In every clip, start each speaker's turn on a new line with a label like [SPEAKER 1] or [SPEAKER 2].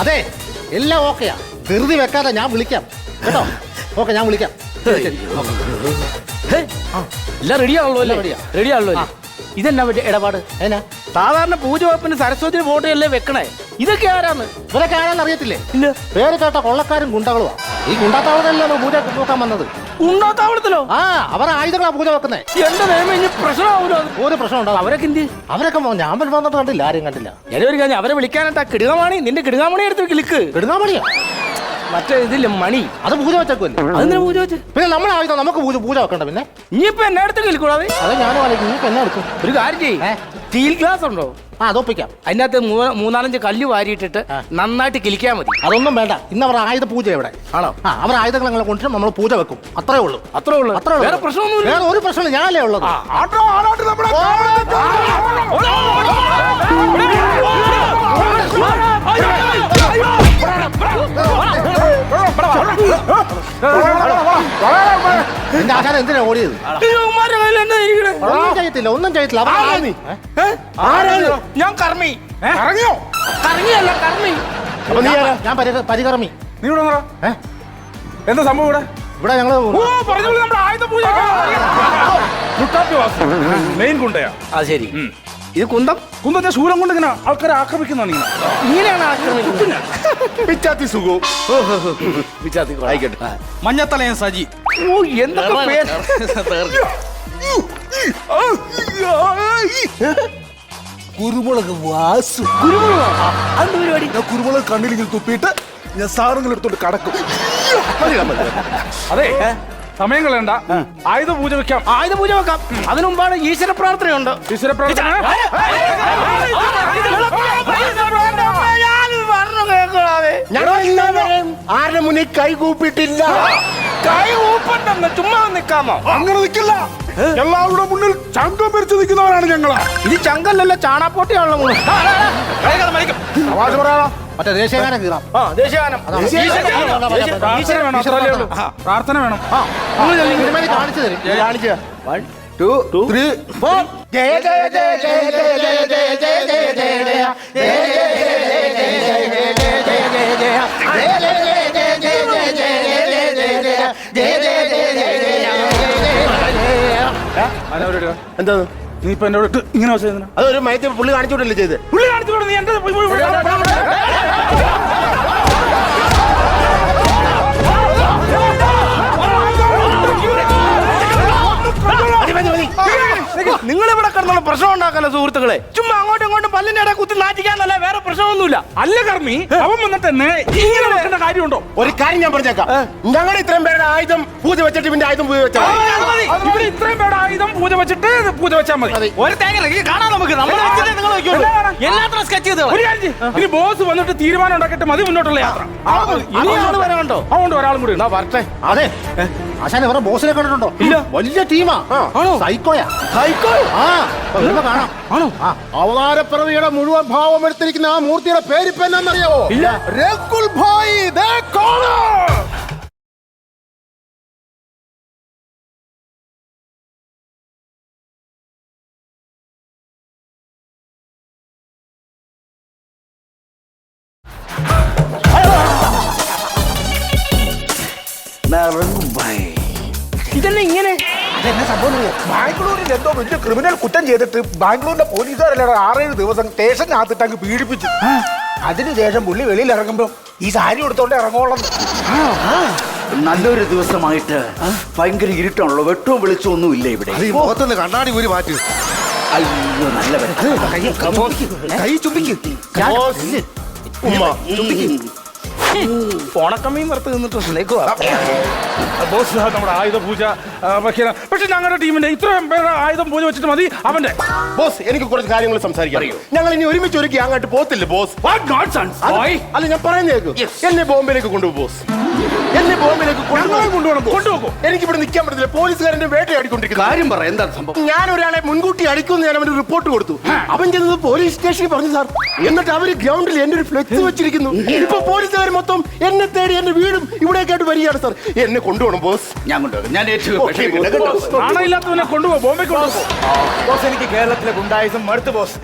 [SPEAKER 1] അതെ എല്ലാം ഓക്കെയാ. ധൃതി വെക്കാതെ ഞാൻ വിളിക്കാം. കേട്ടോ? ഓക്കെ ഞാൻ വിളിക്കാം.
[SPEAKER 2] എല്ലാം റെഡിയാണല്ലോ. റെഡിയാണല്ലോ ഇതെന്നാ പറ്റിയ ഇടപാട്?
[SPEAKER 1] എന്നാ?
[SPEAKER 2] സാധാരണ പൂജ വകുപ്പിന് സരസ്വതി അല്ലേ വെക്കണേ? ഇതൊക്കെ ആരാന്ന്?
[SPEAKER 1] ഇവരൊക്കെ ആരാന്ന് അറിയത്തില്ലേ?
[SPEAKER 2] ഇല്ല.
[SPEAKER 1] പേര് കേട്ട കൊള്ളക്കാരും ഗുണ്ടകളുമാ ഈ ഗുണ്ടാത്താവളത്തിലല്ലോ പൂജ നോക്കാൻ വന്നത്?
[SPEAKER 2] ഗുണ്ടാത്താവളത്തിലോ?
[SPEAKER 1] ആ അവർ ആയുധങ്ങളാ പൂജ വെക്കുന്നേ.
[SPEAKER 2] എന്റെ നിയമം ഇനി പ്രശ്നമാവൂലോ
[SPEAKER 1] ഒരു പ്രശ്നം ഉണ്ടാവും
[SPEAKER 2] അവരൊക്കെ എന്ത്?
[SPEAKER 1] അവരൊക്കെ ഞാൻ വന്നിട്ട് കണ്ടില്ല ആരും കണ്ടില്ല.
[SPEAKER 2] ഞാനൊരു കാര്യം അവരെ വിളിക്കാനായിട്ട് ആ കിടുകാമണി നിന്റെ കിടുകാമണി എടുത്ത് ക്ലിക്ക്
[SPEAKER 1] കിടുകാമണിയാ?
[SPEAKER 2] മറ്റേ ഇതില്ല മണി.
[SPEAKER 1] അത് പൂജ വെച്ചേക്കുമല്ലേ
[SPEAKER 2] പൂജ വെച്ച്?
[SPEAKER 1] പിന്നെ നമ്മൾ ആയുധം നമുക്ക് പൂജ പൂജ വെക്കണ്ട പിന്നെ.
[SPEAKER 2] ഇനിയിപ്പോ എന്നെ അടുത്ത് കിളിക്കൂടാതെ
[SPEAKER 1] അത്? ഞാനും ആലോചിക്കും ഇനിയിപ്പോ എന്നെ എടുക്കും.
[SPEAKER 2] ഒരു കാര്യം ചെയ്യ്? സ്റ്റീൽ ഗ്ലാസ് ഉണ്ടോ?
[SPEAKER 1] ആ അതൊപ്പിക്കാം
[SPEAKER 2] അതിനകത്ത് മൂ- മൂന്നാലഞ്ച് കല്ല് വാരിയിട്ടിട്ട് നന്നായിട്ട് കിളിക്കാൻ മതി.
[SPEAKER 1] അതൊന്നും വേണ്ട. ഇന്ന് അവർ ആയുധ പൂജ എവിടെ
[SPEAKER 2] ആണോ?
[SPEAKER 1] ആ അവർ ആയുധങ്ങൾ ഞങ്ങളെ കൊണ്ടുവരും നമ്മൾ പൂജ വെക്കും. അത്രേ ഉള്ളൂ.
[SPEAKER 2] അത്രേ ഉള്ളൂ?
[SPEAKER 1] അത്രേ ഉള്ളൂ.
[SPEAKER 2] വേറെ പ്രശ്നമൊന്നുമില്ല.
[SPEAKER 1] വേറെ ഒരു പ്രശ്നം ഞാനല്ലേ ഉള്ളത്.
[SPEAKER 2] ആ, ആട്ടോ, ആളോട്ട് നമ്മുടെ
[SPEAKER 1] എന്റെ ആചാരം എന്തിനാ ഓടിയത്?
[SPEAKER 2] എന്താ
[SPEAKER 1] ഒന്നും ചെയ്യത്തില്ല ഒന്നും ചെയ്യത്തില്ല. അവർ
[SPEAKER 2] ആരാ നീ? ഏ? ആരാണ്? ഞാൻ കർമ്മി
[SPEAKER 3] കറങ്ങിയോ?
[SPEAKER 2] കറങ്ങിയല്ല കർമ്മി
[SPEAKER 3] അപ്പൊ നീ ആരാ?
[SPEAKER 1] ഞാൻ പരി- പരികർമ്മി
[SPEAKER 3] നീ ഇവിടെ വന്നെടാ.
[SPEAKER 1] ഏ?
[SPEAKER 3] എന്താ സംഭവം ഇവിടെ?
[SPEAKER 1] ഇവിടെ ഞങ്ങൾ
[SPEAKER 3] ഓ പറഞ്ഞോളൂ നമ്മുടെ ആയുധ പൂജ മെയിൻ കുണ്ടയാ
[SPEAKER 2] ആ ശരി. ഇത് കുന്തം?
[SPEAKER 3] കുന്തത്തെ ശൂലം കൊണ്ട് ഇങ്ങനെ ആൾക്കാരെ ആക്രമിക്കുന്നതാണ് ഇങ്ങനെ.
[SPEAKER 2] ഇങ്ങനെയാണ് ആക്രമിക്കുന്നത്.
[SPEAKER 3] പിച്ചാത്തി സുഖവും
[SPEAKER 2] ആയിക്കോട്ടെ.
[SPEAKER 3] മഞ്ഞത്തലയൻ സജി.
[SPEAKER 2] ഓ എന്തൊക്കെ പേര്?
[SPEAKER 4] കുരുമുളക് വാസു ഞാൻ കുരുമുളക് കണ്ണിലിങ്ങനെ തുപ്പിയിട്ട് ഞാൻ സാധനങ്ങൾ എടുത്തോണ്ട് കടക്കും
[SPEAKER 3] അതെ സമയം കളയണ്ട ആയുധ പൂജ വെക്കാം
[SPEAKER 2] ആയുധ പൂജ വെക്കാം അതിനു മുമ്പാണ് ഈശ്വര പ്രാർത്ഥനയുണ്ട്
[SPEAKER 3] ഈശ്വര പ്രാർത്ഥന
[SPEAKER 4] ആരുടെ മുന്നിൽ കൈ കൂപ്പിട്ടില്ല
[SPEAKER 2] കൈ ചുമ്മാ നിക്കാമോ
[SPEAKER 3] അങ്ങനെ നിൽക്കില്ല എല്ലാവരുടെ മുന്നിൽ ചങ്കം പിരിച്ചു നിൽക്കുന്നവരാണ് ഞങ്ങൾ
[SPEAKER 2] ഇത് ചങ്കല്ലല്ല ചാണാപ്പോട്ടിയാണല്ലോ
[SPEAKER 1] മറ്റേ ദേശീയഗാനം കീറാം
[SPEAKER 3] പ്രാർത്ഥന വേണം
[SPEAKER 1] കാണിച്ചു തരും കാണിച്ചു
[SPEAKER 2] വൺ ടു ത്രീ ഫോർ
[SPEAKER 4] ജയ ജയ ജയ ജയ ജയ ജയ ജയ ജയ ജയ ജയ ജയ
[SPEAKER 3] അതിനവരുടെ
[SPEAKER 4] എന്താ
[SPEAKER 3] നീ ഇപ്പൊ എന്നോട് ഇങ്ങനെ?
[SPEAKER 4] അതൊരു മയത്തെ പുള്ളി കാണിച്ചോണ്ടല്ലേ ചെയ്ത്
[SPEAKER 3] പുള്ളി കാണിച്ചു നീ എന്റെ
[SPEAKER 2] നിങ്ങൾ ഇവിടെ കിടന്നുള്ള പ്രശ്നം ഉണ്ടാക്കല്ലോ സുഹൃത്തുക്കളെ. ചുമ്മാ അങ്ങോട്ടും ഇങ്ങോട്ടും പല്ലിന്റെ ഇടയിൽ കുത്തി നാറ്റിക്കാന്നല്ല വേറെ പ്രശ്നമൊന്നുമില്ല.
[SPEAKER 3] അല്ല കർമ്മി? അവൻ വന്നിട്ട് എന്നെ ഇങ്ങനെ വെക്കേണ്ട കാര്യമുണ്ടോ?
[SPEAKER 4] ഒരു കാര്യം ഞാൻ പറഞ്ഞേക്കാം. ഞങ്ങൾ ഇത്രയും പേരുടെ ആയുധം പൂജ വെച്ചിട്ട് ഇവന്റെ ആയുധം പൂജ വെച്ചാൽ.
[SPEAKER 3] ഇവിടെ ഇത്രയും പേരുടെ പൂജ വെച്ചിട്ട് പൂജ വെച്ചാൽ മതി.
[SPEAKER 2] ഒരു തേങ്ങ കാണാൻ കാണാം നമുക്ക് നമ്മൾ വെച്ചിട്ട് നിങ്ങൾ എല്ലാത്തിനും സ്കെച്ച് ചെയ്ത്?
[SPEAKER 3] ഒരു കാര്യം ഇനി ബോസ് വന്നിട്ട് തീരുമാനം ഉണ്ടാക്കിയിട്ട് മതി മുന്നോട്ടുള്ള യാത്ര.
[SPEAKER 2] വരാനുണ്ടോ?
[SPEAKER 3] അതുകൊണ്ട് ഒരാളും കൂടി.
[SPEAKER 2] വരട്ടെ.
[SPEAKER 1] അതെ. ആശാൻ വേറെ ബോസിനെ കണ്ടിട്ടുണ്ടോ?
[SPEAKER 2] ഇല്ല.
[SPEAKER 1] വലിയ ടീമാ.
[SPEAKER 2] ആണോ?
[SPEAKER 1] സൈക്കോയാ.
[SPEAKER 2] സൈക്കോ?
[SPEAKER 1] ആ കാണാം.
[SPEAKER 2] ആണോ?
[SPEAKER 4] അവതാരപ്പിറവിയുടെ മുഴുവൻ ഭാവം എടുത്തിരിക്കുന്ന ആ മൂർത്തിയുടെ പേരിപ്പെന്നറിയാവോ
[SPEAKER 2] ഇല്ല.
[SPEAKER 4] രഘുൽ ഭായ് ദേ കാണാ
[SPEAKER 2] ഇതന്നെ ഇങ്ങനെ?
[SPEAKER 4] അതെന്നെ സംഭവം അറിയോ? ബാംഗ്ലൂരിൽ എന്തോ വലിയ ക്രിമിനൽ കുറ്റം ചെയ്തിട്ട് ബാംഗ്ലൂരിലെ പോലീസുകാരെല്ലാം ആറേഴ് ദിവസം സ്റ്റേഷനകത്തിട്ട് അങ്ങ് പീഡിപ്പിച്ചു. അതിനുശേഷം പുള്ളി വെളിയിൽ ഇറങ്ങുമ്പോ ഈ സാരി എടുത്തോണ്ട് ഇറങ്ങോളം
[SPEAKER 5] നല്ലൊരു ദിവസമായിട്ട് ഭയങ്കര ഇരുട്ടാണല്ലോ. വെട്ടവും വെളിച്ചവും ഒന്നും ഇല്ല ഇവിടെ.
[SPEAKER 4] ഈ മുഖത്തുനിന്ന് കണ്ണാടി ഒരു മാറ്റി.
[SPEAKER 5] അയ്യോ നല്ല
[SPEAKER 4] കൈ ചുംബിക്ക്.
[SPEAKER 2] ഓണക്കമ്മിയും വറുത്ത് നിന്നിട്ട്
[SPEAKER 3] ബോസ് സാർ നമ്മുടെ ആയുധ പൂജ വെക്കണം പക്ഷെ ഞങ്ങളുടെ ടീമിന്റെ ഇത്രയും പേരുടെ ആയുധം പൂജ വെച്ചിട്ട് മതി. അവന്റെ.
[SPEAKER 4] ബോസ് എനിക്ക് കുറച്ച് കാര്യങ്ങൾ സംസാരിക്കാം. ഞങ്ങൾ ഇനി ഒരുമിച്ച് ഒരുക്കി അങ്ങോട്ട് പോത്തില്ല ബോസ്. അല്ല ഞാൻ പറയുന്ന കേൾക്കും എന്നെ ബോംബിലേക്ക് കൊണ്ടുപോകും ബോസ്. എന്നെ ബോംബെയിലേക്ക് കൊണ്ടുപോകും. കൊണ്ടുപോകണം കൊണ്ടുപോകും. എനിക്ക് ഇവിടെ നിൽക്കാൻ പറ്റത്തില്ല പോലീസുകാരന്റെ വേട്ടയാടിക്കൊണ്ടിരിക്കും
[SPEAKER 5] കാര്യം പറ എന്താ സംഭവം?
[SPEAKER 4] ഞാൻ ഒരാളെ മുൻകൂട്ടി അടിക്കുമെന്ന് ഞാൻ അവന് റിപ്പോർട്ട് കൊടുത്തു. അവൻ ചെന്നത് പോലീസ് സ്റ്റേഷനിൽ പറഞ്ഞു സാർ എന്നിട്ട് അവർ ഗ്രൗണ്ടിൽ എന്റെ ഒരു ഫ്ലെക്സ് വെച്ചിരിക്കുന്നു. ഇപ്പൊ പോലീസുകാർ മൊത്തം എന്നെ തേടി എന്റെ വീടും ഇവിടെ ഇവിടേക്കായിട്ട് വരികയാണ് സാർ എന്നെ കൊണ്ടുപോകണം ബോസ്
[SPEAKER 5] ഞാൻ കൊണ്ടുപോകും ഞാൻ
[SPEAKER 4] ഓക്കേ, ബോസ്.
[SPEAKER 3] കൊണ്ടുപോ ബോംബെ കൊണ്ടുപോ
[SPEAKER 2] ബോസ് എനിക്ക് കേരളത്തിലെ ഗുണ്ടായുസം മടുത്ത് ബോസ്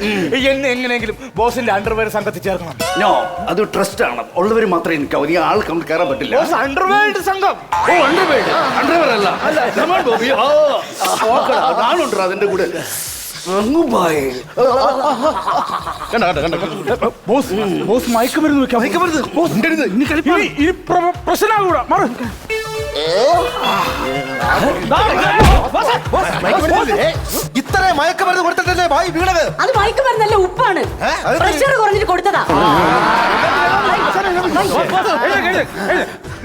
[SPEAKER 2] എന്നെ എങ്ങനെയെങ്കിലും ബോസിന്റെ അണ്ടർവെയർ സംഘത്തിൽ ചേർക്കണം
[SPEAKER 5] നോ അത് ട്രസ്റ്റ് ആണ് ഉള്ളവർ മാത്രമേ എനിക്ക് വലിയ ആൾ കണ്ട് കയറാൻ പറ്റില്ല
[SPEAKER 2] ബോസ് അണ്ടർവേൾഡ് സംഘം
[SPEAKER 5] ഓ അണ്ടർവേൾഡ് അണ്ടർവേർ അല്ല. ആ, നാളുണ്ടോ അതിന്റെ കൂടെ.
[SPEAKER 4] കണ്ട കണ്ട കണ്ട കണ്ട.
[SPEAKER 3] ബോസ് ബോസ് മയക്കുമരുന്ന് വെക്കാം. മയക്കുമരുന്ന് ബോസ് ഇനി. ഇനി- ഇനി പ്ര- പ്രശ്നമാകൂടാ മാറ്.
[SPEAKER 1] ഇത്ര മയക്കുമരുന്ന് കൊടുത്തിട്ടല്ലേ ഭായി വീണത്?
[SPEAKER 6] അത് മയക്കുമരുന്നല്ല ഉപ്പാണ്. പ്രഷർ കുറഞ്ഞിട്ട് കൊടുത്തതാ.
[SPEAKER 3] എഴുന്നേക്ക്, എഴുന്നേക്ക്, എഴുന്നേക്ക്.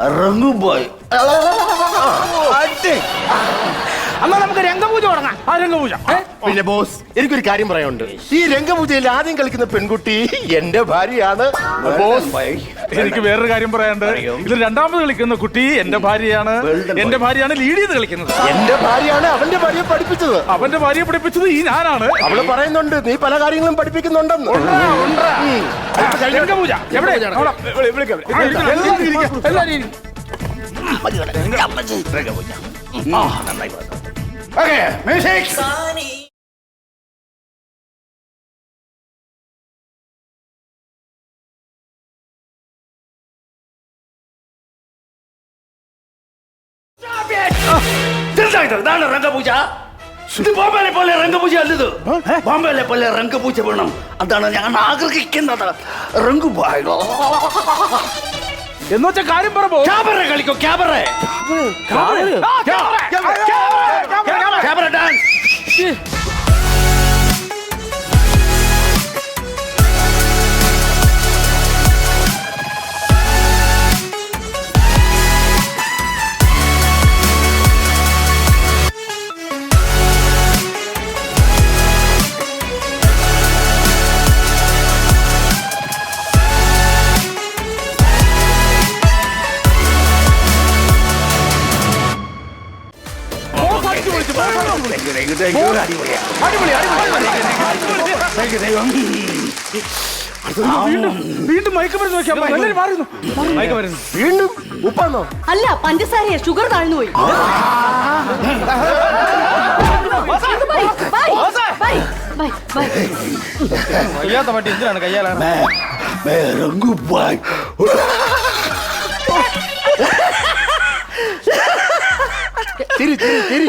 [SPEAKER 5] റങ്ങു ബോയ്
[SPEAKER 2] എന്നാ നമുക്ക്
[SPEAKER 3] ആ രംഗപൂജ?
[SPEAKER 4] പിന്നെ ബോസ് എനിക്കൊരു കാര്യം പറയാനുണ്ട്. ഈ രംഗപൂജയിൽ ആദ്യം കളിക്കുന്ന പെൺകുട്ടി എന്റെ ഭാര്യയാണ്. ബോസ്
[SPEAKER 3] എനിക്ക് വേറൊരു കാര്യം പറയാനുണ്ട്. ഇത് രണ്ടാമത് കളിക്കുന്ന കുട്ടി എന്റെ ഭാര്യയാണ്. എന്റെ ഭാര്യയാണ് ലീഡ് ചെയ്ത് കളിക്കുന്നത്.
[SPEAKER 4] എന്റെ ഭാര്യയാണ് അവന്റെ ഭാര്യയെ പഠിപ്പിച്ചത്.
[SPEAKER 3] അവന്റെ ഭാര്യയെ പഠിപ്പിച്ചത് ഈ ഞാനാണ്.
[SPEAKER 4] അവൾ പറയുന്നുണ്ട് നീ പല കാര്യങ്ങളും പഠിപ്പിക്കുന്നുണ്ടെന്ന്.
[SPEAKER 3] രംഗപൂജ. എവിടെ? എല്ലാവരും ഇരിക്കാം.
[SPEAKER 5] ഓക്കെ മ്യൂസിക് ഇതാണ് രംഗപൂജ. ഇത് ബോംബെയിലെ പോലെ രംഗപൂജ അല്ലത്. ബോംബെയിലെ പോലെ രംഗപൂജ വേണം. അതാണ് ഞാൻ ആഗ്രഹിക്കുന്നത്. രംഗുബായ്
[SPEAKER 3] എന്ന് വെച്ചാ കാര്യം പറ
[SPEAKER 5] ക്യാബറ കളിക്കോ
[SPEAKER 3] ക്യാബറ
[SPEAKER 5] ക്യാബറ ഡാൻസ്.
[SPEAKER 3] വീണ്ടും മയക്കുമരുന്ന് വെക്കാം എല്ലാവരും മാറുന്നു. മയക്കുമരുന്ന്
[SPEAKER 4] വീണ്ടും ഉപ്പാന്നോ?
[SPEAKER 6] അല്ല പഞ്ചസാരയെ ഷുഗർ താഴ്ന്നു പോയി.
[SPEAKER 2] വയ്യാത്ത പട്ടി എന്തിനാണ് കയ്യാലാണ്
[SPEAKER 4] തിരി തിരി തിരി.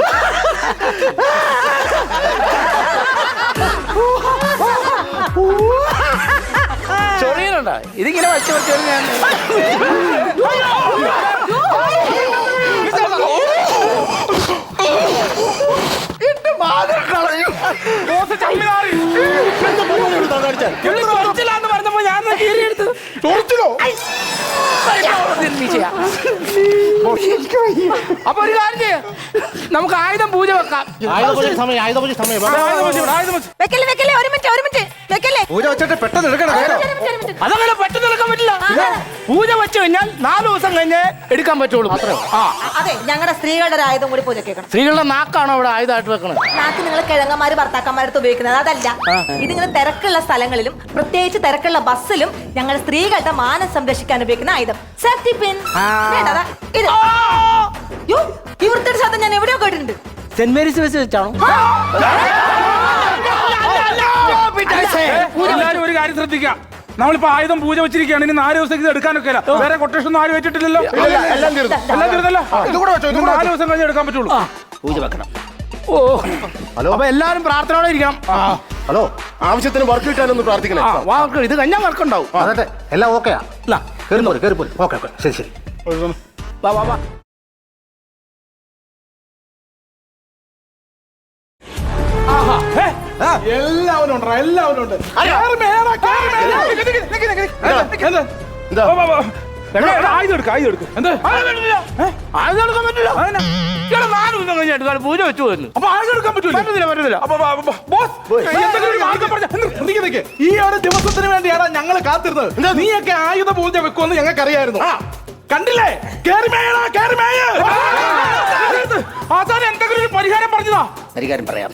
[SPEAKER 2] ചൊറിയുന്നുണ്ടോ ഇതിങ്ങനെ വച്ചു വച്ചു ഞാൻ
[SPEAKER 3] ബോസ് ചമ്മിനാറി
[SPEAKER 2] ചൊറിച്ചില്ലാന്ന് പറഞ്ഞപ്പോ ഞാൻ കീറിയെടുത്ത്
[SPEAKER 3] ചോദിച്ചോ
[SPEAKER 2] അപ്പൊ ഒരു കാര്യം ചെയ്യാം. നമുക്ക് ആയുധം പൂജ വെക്കാം.
[SPEAKER 1] ആയുധപൂജ സമയം ആയുധപൂജ സമയം.
[SPEAKER 6] വെക്കല്ലേ വെക്കല്ലേ? ഒരു മിനിറ്റ് ഒരു മിനിറ്റ്. വെക്കല്ലേ?
[SPEAKER 1] പൂജ വെച്ചിട്ട് പെട്ടെന്ന് എടുക്കണം
[SPEAKER 6] മിനിറ്റ്,
[SPEAKER 2] അതങ്ങനെ പെട്ടെന്ന് എടുക്കാൻ പറ്റില്ല. പൂജ വെച്ച് കഴിഞ്ഞാൽ നാല് ദിവസം കഴിഞ്ഞ് എടുക്കാൻ പറ്റുള്ളൂ. ആ.
[SPEAKER 6] അതെ ഞങ്ങളുടെ സ്ത്രീകളുടെ ഒരു ആയുധം കൂടി പൂജ കേൾക്കണം
[SPEAKER 2] സ്ത്രീകളുടെ നാക്കാണോ അവിടെ ആയുധമായിട്ട് വെക്കണത്?
[SPEAKER 6] നാക്ക് നിങ്ങൾ കിഴങ്ങന്മാര് ഭർത്താക്കന്മാരത്ത് ഉപയോഗിക്കുന്നത്. അതല്ല ഇതിങ്ങനെ തിരക്കുള്ള സ്ഥലങ്ങളിലും പ്രത്യേകിച്ച് തിരക്കുള്ള ബസ്സിലും ഞങ്ങൾ സ്ത്രീകളുടെ മാനം സംരക്ഷിക്കാൻ ഉപയോഗിക്കുന്ന ആയുധം. സേഫ്റ്റി പിൻ ഇത്. യ്യോ, ഈ വൃത്തിയുടെ ശബ്ദം ഞാൻ എവിടെയോ കേട്ടിട്ടുണ്ട്.
[SPEAKER 2] സെന്റ് മേരീസ് ബസ് വെച്ചാണോ?
[SPEAKER 3] എല്ലാരും ഒരു കാര്യം ശ്രദ്ധിക്കാം. നമ്മളിപ്പോ ആയുധം പൂജ വെച്ചിരിക്കുകയാണ്. ഇനി നാല് ദിവസത്തേക്ക് ഇത് എടുക്കാനൊക്കെ വേറെ കൊട്ടേഷൻ ഒന്നും ആരും വെച്ചിട്ടില്ലല്ലോ
[SPEAKER 4] എല്ലാം തീർന്നു.
[SPEAKER 3] എല്ലാം തീർന്നല്ലോ? നാല് ദിവസം കഴിഞ്ഞ് എടുക്കാൻ പറ്റുള്ളൂ.
[SPEAKER 5] പൂജ വെക്കണം.
[SPEAKER 2] ഓ. ഹലോ? അപ്പൊ എല്ലാരും പ്രാർത്ഥനയോടെ ഇരിക്കണം.
[SPEAKER 4] ഹലോ? ആവശ്യത്തിന് വർക്ക് കിട്ടാനൊന്ന് പ്രാർത്ഥിക്കണേ.
[SPEAKER 2] വർക്ക് വാക്ക് ഇത് കഴിഞ്ഞാൽ വർക്ക് ഉണ്ടാവും.
[SPEAKER 1] അതെ എല്ലാം ഓക്കെയാ കയറി പോലും കയറി പോലും ഓക്കെ ഓക്കെ ശരി ശരി.
[SPEAKER 2] വാ വാ വാ.
[SPEAKER 3] ആയുധം എടുക്ക ആയുധം എടുക്ക. എന്താ?
[SPEAKER 2] ആയുധം എടുക്കാൻ പറ്റില്ല. ഇയാൾ നാല് ദിവസം കഴിഞ്ഞിട്ട് കാലം പൂജ വെച്ചു വന്നു
[SPEAKER 3] അപ്പൊ ആയുധം എടുക്കാൻ പറ്റൂല?
[SPEAKER 2] പറ്റുന്നില്ല പറ്റുന്നില്ല
[SPEAKER 3] അപ്പൊ വാ, വാ, ബോസ് എന്തെങ്കിലും ഒരു മാർഗം പറഞ്ഞ നിക്ക് നിക്ക് ഈ ഒരു ദിവസത്തിന് വേണ്ടിയാണ് ഞങ്ങൾ കാത്തിരുന്നത്. നീയൊക്കെ ആയുധ പൂജ വെക്കുമെന്ന് ഞങ്ങൾക്ക് അറിയായിരുന്നു കണ്ടില്ലേ? കേറി മേയണ കേറി ആസാൻ എന്തെങ്കിലും ഒരു പരിഹാരം പറഞ്ഞതാ.
[SPEAKER 5] പരിഹാരം പറയാം.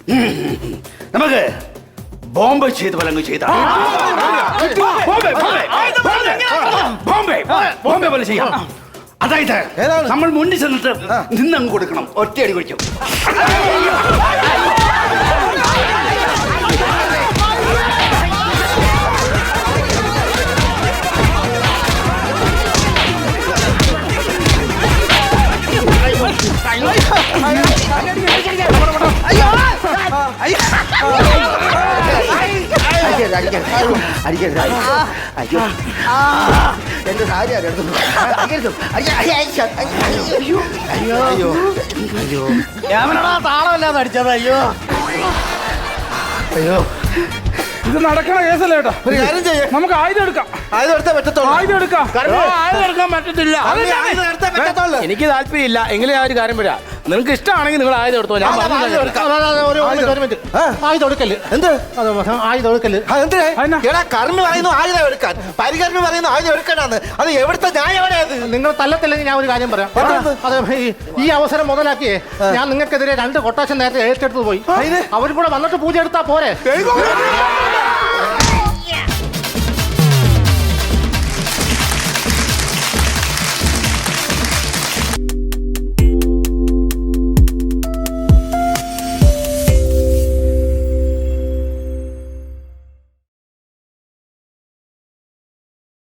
[SPEAKER 5] നമുക്ക് ബോംബെ ചെയ്ത് വലങ്ങ് ചെയ്ത ബോംബെ ബോംബെ ബോംബെ ബോംബെ പോലെ ചെയ്യാം അതായത് നമ്മൾ മുന്നിൽ ചെന്നിട്ട് നിന്നങ്ങ് കൊടുക്കണം ഒറ്റയടി കുടിക്കും
[SPEAKER 1] താളമല്ലാതെ അടിച്ചത് അയ്യോ.
[SPEAKER 3] ഇത് നടക്കണ കേസല്ല കേട്ടോ.
[SPEAKER 1] ഒരു കാര്യം ചെയ്യേ.
[SPEAKER 3] നമുക്ക് ആയുധം എടുക്കാം.
[SPEAKER 1] ആയുധം എടുത്താൽ പറ്റത്തുള്ളൂ.
[SPEAKER 3] ആയുധം എടുക്കാം.
[SPEAKER 2] ആയുധം എടുക്കാൻ പറ്റത്തില്ല. എനിക്ക് താല്പര്യമില്ല. എങ്കിലും ആ ഒരു കാര്യം പറയാം. നിങ്ങൾക്ക് ഇഷ്ടമാണെങ്കിൽ നിങ്ങൾ ആയുധം എടുത്തോ? ഞാൻ
[SPEAKER 1] ആയുധം
[SPEAKER 2] പറഞ്ഞില്ല.
[SPEAKER 1] എടുക്കാം. അതെ, അതെ, ഒരു മിനിറ്റ്, ഒരു മിനിറ്റ്. ആയുധം എന്ത്? ആയുധം
[SPEAKER 7] എടാ കർമ്മി പറയുന്നു ആയുധം എടുക്കാൻ. പരികർമ്മി പറയുന്നു ആയുധം എടുക്കണമെന്ന് അത് എവിടുത്തെ ഞാൻ എവിടെയത്
[SPEAKER 1] നിങ്ങൾ തല്ലത്തില്ലെങ്കിൽ ഞാൻ ഒരു കാര്യം പറയാം. അതെ ഈ- ഈ അവസരം മുതലാക്കിയേ ഞാൻ നിങ്ങൾക്കെതിരെ രണ്ട് കൊട്ടാശം നേരത്തെ ഏറ്റെടുത്ത് പോയി. അവരും കൂടെ വന്നിട്ട് പൂജ എടുത്താ പോരെ.